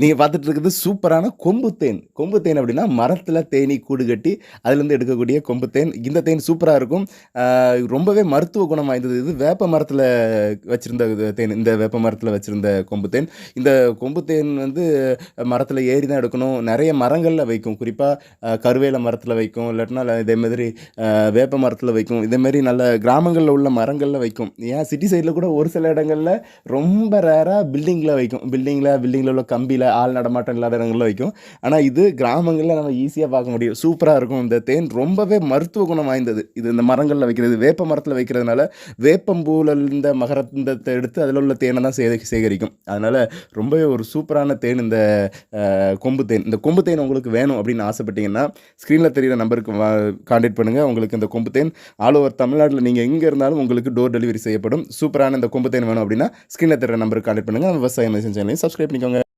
நீங்கள் பார்த்துட்டு இருக்கிறது சூப்பரான கொம்பு தேன். கொம்பு தேன் அப்படின்னா, மரத்தில் தேனீ கூடு கட்டி, அதுலேருந்து எடுக்கக்கூடிய கொம்பு தேன். இந்த தேன் சூப்பராக இருக்கும். ரொம்பவே மருத்துவ குணம் வாய்ந்தது இது. வேப்ப மரத்தில் வச்சுருந்த இது தேன். இந்த வேப்ப மரத்தில் வச்சுருந்த கொம்பு தேன். இந்த கொம்பு தேன் வந்து மரத்தில் ஏறி தான் எடுக்கணும். நிறைய மரங்களில் வைக்கும். குறிப்பாக கருவேல மரத்தில் வைக்கும். இல்லாட்டினா இதே மாதிரி வேப்ப மரத்தில் வைக்கும். இதேமாரி நல்ல கிராமங்களில் உள்ள மரங்களில் வைக்கும். ஏன் சிட்டி சைடில் கூட ஒரு சில இடங்களில் ரொம்ப ரேராக பில்டிங்கில் வைக்கும். பில்டிங்கில் பில்டிங்கில் உள்ள கம்பியில் ஆள் நடமாட்டம் இல்லாத இடங்களில் வைக்கும். ஆனால் இது கிராமங்களில் நம்ம ஈஸியாக பார்க்க முடியும். சூப்பராக இருக்கும். இந்த தேன் ரொம்பவே மருத்துவ குணம் வாய்ந்தது. இது இந்த மரங்களில் வைக்கிறது. வேப்ப மரத்தில் வைக்கிறதுனால, வேப்பம்பூல இருந்த மகரந்தத்தை எடுத்து அதில் உள்ள தேனை தான் சேத சேகரிக்கும். அதனால் ரொம்பவே ஒரு சூப்பரான தேன் இந்த கொம்பு தேன். இந்த கொம்பு தேன் உங்களுக்கு வேணும் அப்படின்னு ஆசைப்பட்டீங்கன்னா, ஸ்க்ரீனில் தெரியிற நம்பருக்கு காண்டாக்ட் பண்ணுங்கள் உங்களுக்கு இந்த கொம்பு தேன் ஆல் ஓவர் தமிழ்நாட்டில் நீங்கள் எங்கே இருந்தாலும் உங்களுக்கு டோர் டெலிவரி செய்யப்படும். சூப்பரான இந்த கொம்பு தேன் வேணும் அப்படின்னா, ஸ்க்ரீனில் தெரிகிற நம்பருக்கு காண்டாக்ட் பண்ணுங்கள் நம்ம விவசாய சேனலையும் சப்ஸ்கிரைப் பண்ணிக்கோங்க.